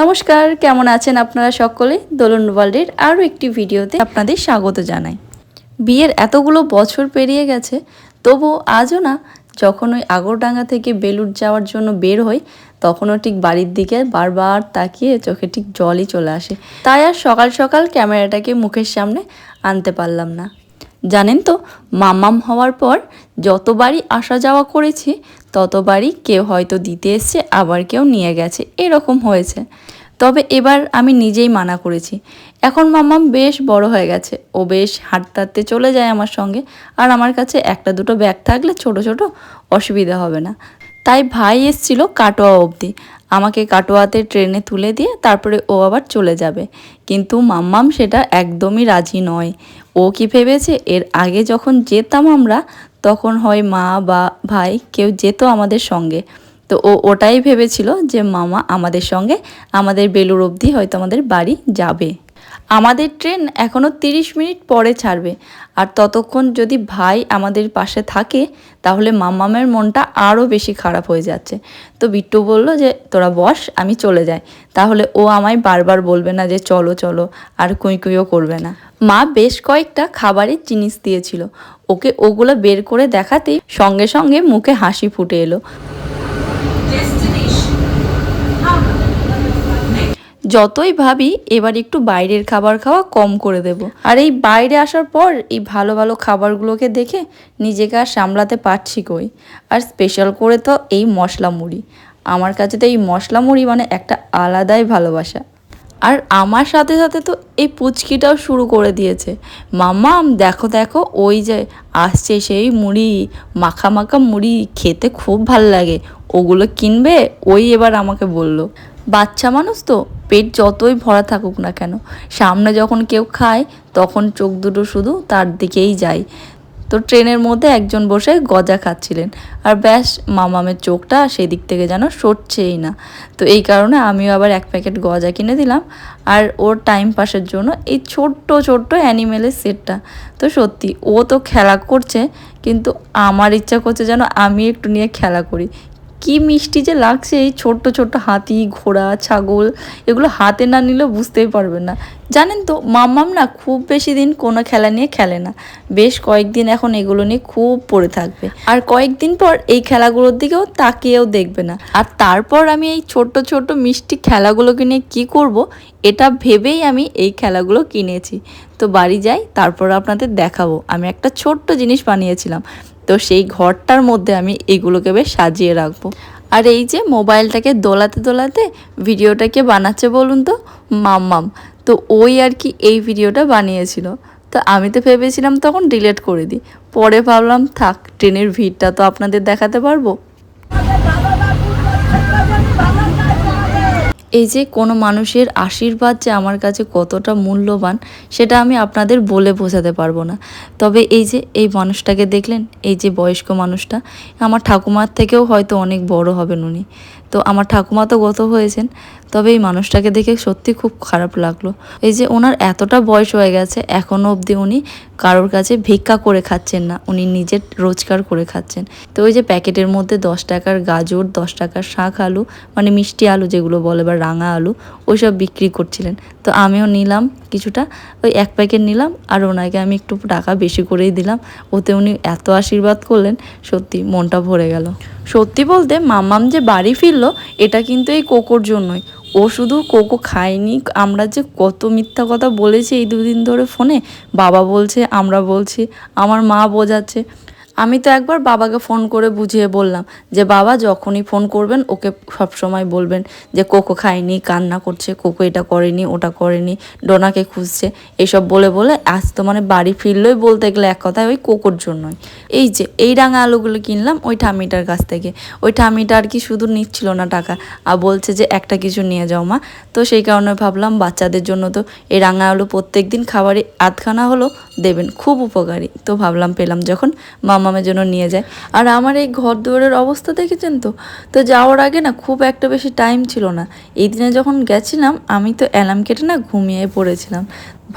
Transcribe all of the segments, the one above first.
নমস্কার, কেমন আছেন আপনারা সকলে? দোলন ওয়ার্ল্ডের আরও একটি ভিডিওতে আপনাদের স্বাগত জানাই। বিয়ের এতগুলো বছর পেরিয়ে গেছে তবু আজও না, যখন ওই আগরডাঙ্গা থেকে বেলুর যাওয়ার জন্য বের হই, তখনও ঠিক বাড়ির দিকে বারবার তাকিয়ে চোখে ঠিক জলই চলে আসে। তাই আর সকাল সকাল ক্যামেরাটাকে মুখের সামনে আনতে পারলাম না। জানেন তো মামাম হওয়ার পর যতবারই আসা যাওয়া করেছি, ততবারই কেউ হয়তো দিতে এসছে, আবার কেউ নিয়ে গেছে, এরকম হয়েছে। তবে এবার আমি নিজেই মানা করেছি। এখন মাম্মাম বেশ বড় হয়ে গেছে। ও বেশ হাঁটতে হাঁটতে চলে যায় আমার সঙ্গে। আর আমার কাছে একটা দুটো ব্যাগ থাকলে ছোট ছোট অসুবিধা হবে না। তাই ভাই এসছিল কাটোয়া অবধি। আমাকে কাটোয়াতে ট্রেনে তুলে দিয়ে তারপরে ও আবার চলে যাবে। কিন্তু মাম্মাম সেটা একদমই রাজি নয়। ও কি ভেবেছে, এর আগে যখন যেতাম আমরা, তখন হয় মা বা ভাই কেউ যেত আমাদের সঙ্গে। তো ও ওটাই ভেবেছিল যে মামা আমাদের সঙ্গে, আমাদের বেলুর অবধি হয়তো আমাদের বাড়ি যাবে। আমাদের ট্রেন এখনও তিরিশ মিনিট পরে ছাড়বে। আর ততক্ষণ যদি ভাই আমাদের পাশে থাকে, তাহলে মাম্মামের মনটা আরও বেশি খারাপ হয়ে যাচ্ছে। তো বিট্টু বলল যে, তোরা বস, আমি চলে যাই। তাহলে ও আমায় বারবার বলবে না যে, চলো চলো, আর কুই কুইও করবে না। মা বেশ কয়েকটা খাবারের জিনিস দিয়েছিল। ওকে ওগুলো বের করে দেখাতেই সঙ্গে সঙ্গে মুখে হাসি ফুটে এলো। যতই ভাবি এবার একটু বাইরের খাবার খাওয়া কম করে দেব। আর এই বাইরে আসার পর এই ভালো ভালো খাবারগুলোকে দেখে নিজেকে আর সামলাতে পারছি কই? আর স্পেশাল করে তো এই মশলা মুড়ি। আমার কাছে তো এই মশলা মুড়ি মানে একটা আলাদাই ভালোবাসা। আর আমার সাথে সাথে তো এই পুচকিটাও শুরু করে দিয়েছে। মাম্মাম দেখো দেখো, ওই যে আসছে সেই মুড়ি, মাখা মাখা মুড়ি খেতে খুব ভালো লাগে। ওগুলো কিনবে, ওই এবার আমাকে বলল। বাচ্চা মানুষ তো পেট যতই ভরা থাকুক না কেন, সামনে যখন কেউ খায়, তখন চোখ দুটো শুধু তার দিকেই যায়। তো ট্রেনের মধ্যে একজন বসে গজা খাচ্ছিলেন। আর ব্যাস, মামামের চোখটা সেই দিক থেকে যেন সরছেই না। তো এই কারণে আমিও আবার এক প্যাকেট গজা কিনে দিলাম। আর ওর টাইম পাসের জন্য এই ছোট্ট ছোট্ট অ্যানিমেলের সেটটা। তো সত্যি, ও তো খেলা করছে, কিন্তু আমার ইচ্ছা করছে যেন আমি একটু নিয়ে খেলা করি। কি মিষ্টি যে লাগছে এই ছোট্ট ছোট্ট হাতি, ঘোড়া, ছাগল, এগুলো হাতে না নিলেও বুঝতেই পারবেন না। জানেন তো, মাম্মাম না খুব বেশি দিন কোনো খেলা নিয়ে খেলে না। বেশ কয়েকদিন এখন এগুলো নিয়ে খুব পড়ে থাকবে। আর কয়েকদিন পর এই খেলাগুলোর দিকেও তাকিয়েও দেখবে না। আর তারপর আমি এই ছোট্ট ছোট্ট মিষ্টি খেলাগুলোকে নিয়ে কী করব, এটা ভেবেই আমি এই খেলাগুলো কিনেছি। তো বাড়ি যাই, তারপর আপনাদের দেখাবো। আমি একটা ছোট্ট জিনিস বানিয়েছিলাম। তো সেই ঘরটার মধ্যে আমি এগুলোকে বেশ সাজিয়ে রাখব। আর এই যে মোবাইলটাকে দোলাতে দোলাতে ভিডিওটাকে বানাচ্ছে বলুন তো, মাম্মাম। তো ওই আর কি এই ভিডিওটা বানিয়েছিল। তো আমি তো ভেবেছিলাম তখন ডিলেট করে দিই। পরে ভাবলাম, থাক ট্রেনের ভিড়টা তো আপনাদের দেখাতে পারব। এই যে কোনো মানুষের আশীর্বাদ যে আমার কাছে কতটা মূল্যবান, সেটা আমি আপনাদের বলে বোঝাতে পারব না। তবে এই যে এই মানুষটাকে দেখলেন, এই যে বয়স্ক মানুষটা, আমার ঠাকুমার থেকেও হয়তো অনেক বড় হবেন উনি। তো আমার ঠাকুমা তো গত হয়েছেন, তবে এই মানুষটাকে দেখে সত্যি খুব খারাপ লাগল। এই যে ওনার এতটা বয়স হয়ে গেছে এখনও অবধি উনি কারোর কাছে ভিক্ষা করে খাচ্ছেন না, উনি নিজের রোজগার করে খাচ্ছেন। তো ওই যে প্যাকেটের মধ্যে দশ টাকার গাজর, দশ টাকার শাক আলু মানে মিষ্টি আলু যেগুলো বলে বা রাঙা আলু, ওইসব বিক্রি করছিলেন। তো আমিও নিলাম কিছুটা, ওই এক প্যাকেট নিলাম আর ওনাকে আমি একটু টাকা বেশি করেই দিলাম। ওতে উনি এত আশীর্বাদ করলেন, সত্যি মনটা ভরে গেল। সত্যি বলতে মামাম যে বাড়ি ফিরলো, এটা কিন্তু এই কোকোর জন্যই। ও শুধু কোকো খায়নি, আমরা যে কত মিথ্যা কথা বলেছি এই দুদিন ধরে ফোনে, বাবা বলছে, আমরা বলছি, আমার মা বোঝাচ্ছে। আমি তো একবার বাবাকে ফোন করে বুঝিয়ে বললাম যে, বাবা, যখনই ফোন করবেন, ওকে সব সময় বলবেন যে, কোকো খায়নি, কান্না করছে, কোকো এটা করেনি, ওটা করেনি, ডোনাকে খুঁজছে। এইসব বলে বলে আজ তো মানে বাড়ি ফিরলেই বলতে গেলে এক কথায় ওই কোকোর জন্যই। এই যে, এই রাঙা আলুগুলো কিনলাম ওই ঠামিটার কাছ থেকে। ওই ঠামিটা আর কি শুধু নিচ্ছিল না টাকা আর বলছে যে, একটা কিছু নিয়ে যাও মা। তো সেই কারণে ভাবলাম বাচ্চাদের জন্য তো এই রাঙা আলু প্রত্যেক দিন খাবারে আধখানা হলো দেবেন। খুব উপকারী। তো ভাবলাম পেলাম যখন মাম্মা মামামের জন্য নিয়ে যায়। আর আমার এই ঘর দুয়ারের অবস্থা দেখেছেন তো? তো যাওয়ার আগে না খুব একটা বেশি টাইম ছিল না। এই দিনে যখন গেছিলাম, আমি তো অ্যালার্ম কেটে না ঘুমিয়ে পড়েছিলাম।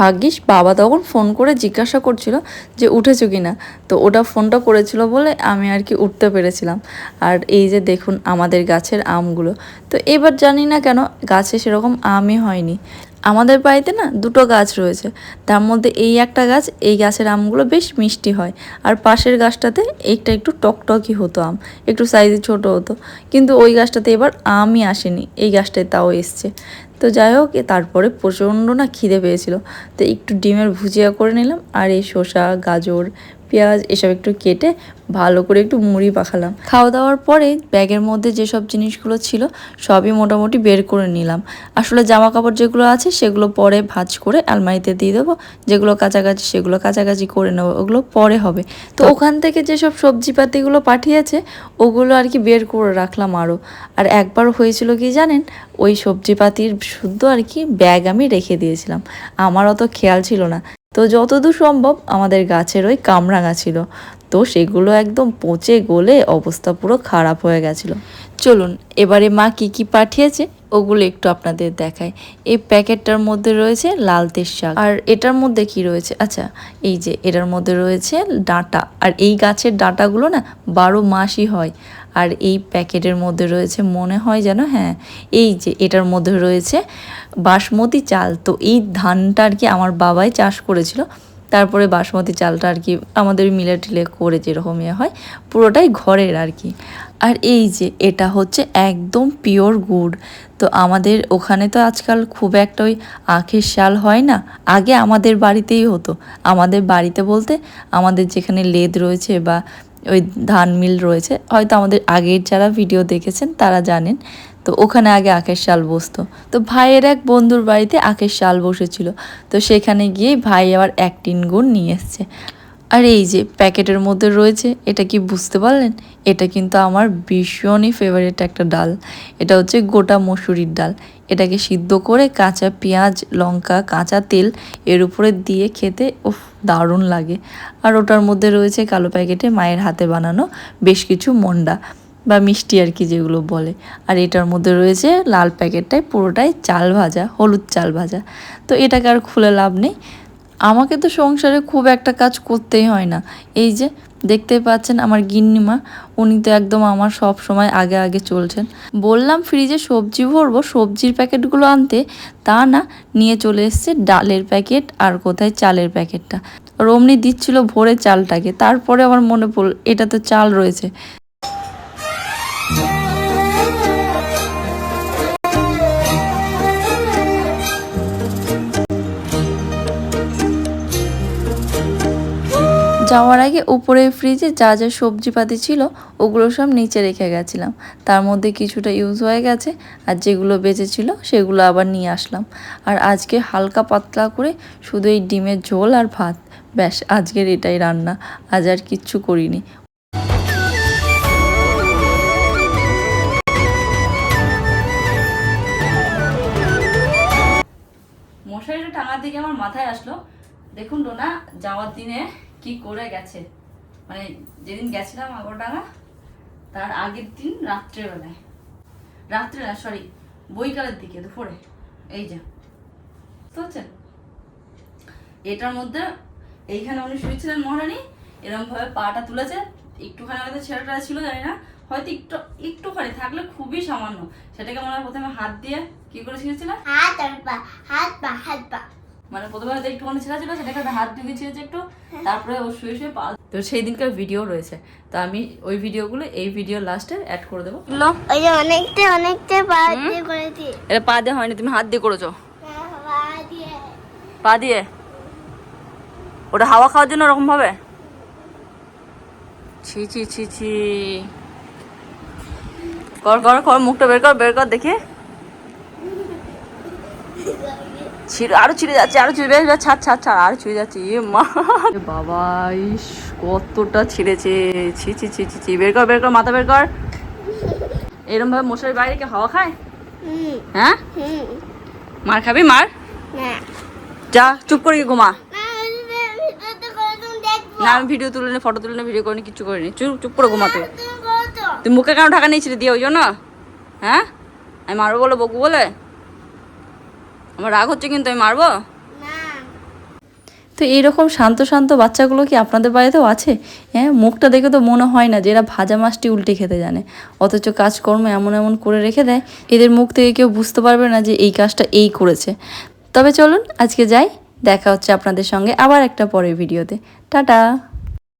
ভাগ্যিস বাবা তখন ফোন করে জিজ্ঞাসা করছিল যে উঠেছো কি না তো ওটা ফোনটা করেছিল বলে আমি আর কি উঠতে পেরেছিলাম। আর এই যে দেখুন আমাদের গাছের আমগুলো। তো এবার জানি না কেন গাছে সেরকম আমই হয়নি। আমাদের বাড়িতে না দুটো গাছ রয়েছে। তার মধ্যে এই একটা গাছ, এই গাছের আমগুলো বেশ মিষ্টি হয়। আর পাশের গাছটাতে একটা একটু টকটকই হতো আম, একটু সাইজে ছোট হতো। কিন্তু ওই গাছটাতে এবার আমই আসেনি, এই গাছটায় তাও এসছে। তো যাই হোক তারপরে প্রচণ্ড না খিদে পেয়েছিল। তো একটু ডিমের ভুজিয়া করে নিলাম, আর এই শসা, গাজর পেঁয়াজ এসব একটু কেটে ভালো করে একটু মুড়ি পাখালাম। খাওয়া দাওয়ার পরে ব্যাগের মধ্যে যেসব জিনিসগুলো ছিল সবই মোটামুটি বের করে নিলাম। আসলে জামা কাপড় যেগুলো আছে সেগুলো পরে ভাজ করে আলমারিতে দিয়ে দেবো। যেগুলো কাছাকাছি সেগুলো কাছাকাছি করে নেব ওগুলো পরে হবে। তো ওখান থেকে যেসব সবজিপাতিগুলো পাঠিয়েছে ওগুলো আর কি বের করে রাখলাম আরও আর একবার হয়েছিল কি জানেন ওই সবজিপাতির শুদ্ধ আর কি ব্যাগ আমি রেখে দিয়েছিলাম। আমার অত খেয়াল ছিল না। তো যতদূর সম্ভব আমাদের গাছের ওই কামরাঙা ছিল। তো সেগুলো একদম পচে গলে অবস্থা পুরো খারাপ হয়ে গেছিল। চলুন, এবারে মা কি কি পাঠিয়েছে ওগুলো একটু আপনাদের দেখায় এই প্যাকেটটার মধ্যে রয়েছে লালতের শাক। আর এটার মধ্যে কি রয়েছে? আচ্ছা এই যে এটার মধ্যে রয়েছে ডাঁটা। আর এই গাছের ডাঁটাগুলো না বারো মাসই হয়। আর এই প্যাকেটের মধ্যে রয়েছে, মনে হয় যেন হ্যাঁ এই যে এটার মধ্যে রয়েছে বাসমতি চাল। তো এই ধানটা আর কি আমার বাবাই চাষ করেছিল। তারপরে বাসমতি চালটা আর কি আমাদের মিলে টিলে করে যেরকম ইয়ে হয়, পুরোটাই ঘরের আর কি। আর এই যে এটা হচ্ছে একদম পিওর গুড়। তো আমাদের ওখানে তো আজকাল খুব একটা ওই আখের শাল হয় না। আগে আমাদের বাড়িতেই হতো। আমাদের বাড়িতে বলতে আমাদের যেখানে লেদ রয়েছে বা ওই ধান মিল রয়েছে। হয়তো আমাদের আগের যারা ভিডিও দেখেছেন, তারা জানেন। তো ওখানে আগে আখের শাল বসতো। তো ভাইয়ের এক বন্ধুর বাড়িতে আখের শাল বসেছিল। তো সেখানে গিয়ে ভাই আবার একটিন গুণ নিয়ে এসছে। আর এই যে প্যাকেটের মধ্যে রয়েছে, এটা কি বুঝতে পারলেন? এটা কিন্তু আমার ভীষণই ফেভারিট একটা ডাল। এটা হচ্ছে গোটা মসুরির ডাল। এটাকে সিদ্ধ করে কাঁচা পেঁয়াজ, লঙ্কা, কাঁচা তেল এর উপরে দিয়ে খেতে উফ, দারুণ লাগে। আর ওটার মধ্যে রয়েছে কালো প্যাকেটে মায়ের হাতে বানানো বেশ কিছু মন্ডা বা মিষ্টি আর কি যেগুলো বলে। আর এটার মধ্যে রয়েছে লাল প্যাকেটটায় পুরোটাই চাল ভাজা, হলুদ চাল ভাজা। তো এটাকে আর খুলে লাভ নেই। আমাকে তো সংসারে খুব একটা কাজ করতেই হয় না। এই যে, দেখতেই পাচ্ছেন আমার গিন্নিমা, উনি তো একদম আমার সব সময় আগে আগে চলছেন। বললাম, ফ্রিজে সবজি ভরবো, সবজির প্যাকেটগুলো আনতে। তা না, নিয়ে চলে এসছে ডালের প্যাকেট আর কোথায় চালের প্যাকেটটা। আর অমনি দিচ্ছিল ভরে চালটাকে, তারপরে আমার মনে পড়ল, এটা তো চাল রয়েছে। যাওয়ার আগে উপরে ফ্রিজে যা যা সবজিপাতি ছিল, ওগুলো সব নিচে রেখে গেছিলাম। তার মধ্যে কিছুটা ইউজ হয়ে গেছে, আর যেগুলো বেঁচে ছিল, সেগুলো আবার নিয়ে আসলাম। আর আজকে হালকা পাতলা করে শুধু এই ডিমের ঝোল আর ভাত। ব্যাস, আজকের এটাই রান্না। আজ আর কিচ্ছু করিনি। মশারিটা টাঙার দিকে আমার মাথায় আসলো। দেখুন ডোনা যাওয়ার দিনে কি করে গেছে? মানে যেদিন গেছিলাম আগরডাঙ্গা, তার আগের দিন রাত্রেবেলায়। রাত্রে না সরি বৈকালের দিকে, দুপুরে। এই যে। বুঝতে এটার মধ্যে এইখানে উনি শুয়েছিলেন মহারানী এরকম ভাবে পাটা তুলেছে। একটুখানি হয়তো ছেলেটা ছিল, জানি না। হয়তো একটু, একটুখানি থাকলে খুবই সামান্য। সেটাকে মনে হয় প্রথমে হাত দিয়ে কি করে শিখেছিলাম হাত পা হাত পা হাত পা। মানে প্রথমে হয়তো একটুখানি ছেঁড়া ছিল সেটাকে হাত ঢুকে ছিঁড়েছে একটু তারপরে ও শুয়ে শুয়ে পা তো সেই দিনকার ভিডিও রয়েছে। তো আমি ওই ভিডিওগুলো এই ভিডিও লাস্টে অ্যাড করে দেবো। ওই যে অনেকটা অনেকটা পা দিয়ে করেছি। এটা পা দিয়ে হয়নি তুমি হাত দিয়ে করেছ। পা দিয়ে। পা দিয়ে? ওটা হাওয়া খাওয়ার জন্য ওরকম ভাবে? ছি ছি ছি ছি। কর কর কর মুখটা বের কর বের কর দেখি। ছিঁড়ে আরও ছিঁড়ে যাচ্ছে আরও ছিঁড়ে বেশ ছাড় ছাড় ছাড় আরও ছিঁড়ে যাচ্ছে এ মা। বাবা ইস কতটা ছিঁড়েছে। ছি ছি ছি ছি ছি বের কর বের কর মাথা বের কর। এরম ভাবে মশারির বাইরে কি হাওয়া খায়? হ্যাঁ? মার খাবি মার? যা চুপ করে গিয়ে ঘুমা। না তুমি আমি ভিডিও তুলে নি ফটো তুলে নি ভিডিও করিনি কিছু করিনি। চুপ চুপ করে ঘুমাতে তো তুই মুখে কেন ঢাকা নিয়েছিলি দিয়ে ওই জন্য? হ্যাঁ? আমি মারবো বলে বকু বলে? আমার রাগ হচ্ছে কিন্তু আমি মারবো? না। তো এইরকম শান্ত শান্ত বাচ্চাগুলো কি আপনাদের বাড়িতেও আছে? হ্যাঁ মুখটা দেখে তো মনে হয় না যে এরা ভাজা মাছটি উল্টে খেতে জানে। অথচ কাজকর্ম এমন এমন করে রেখে দেয় এদের মুখ থেকে কেউ বুঝতে পারবে না যে এই কাজটা এই করেছে। তবে চলুন আজকে যাই দেখা হচ্ছে আপনাদের সঙ্গে আবার একটা পরের ভিডিওতে। টাটা!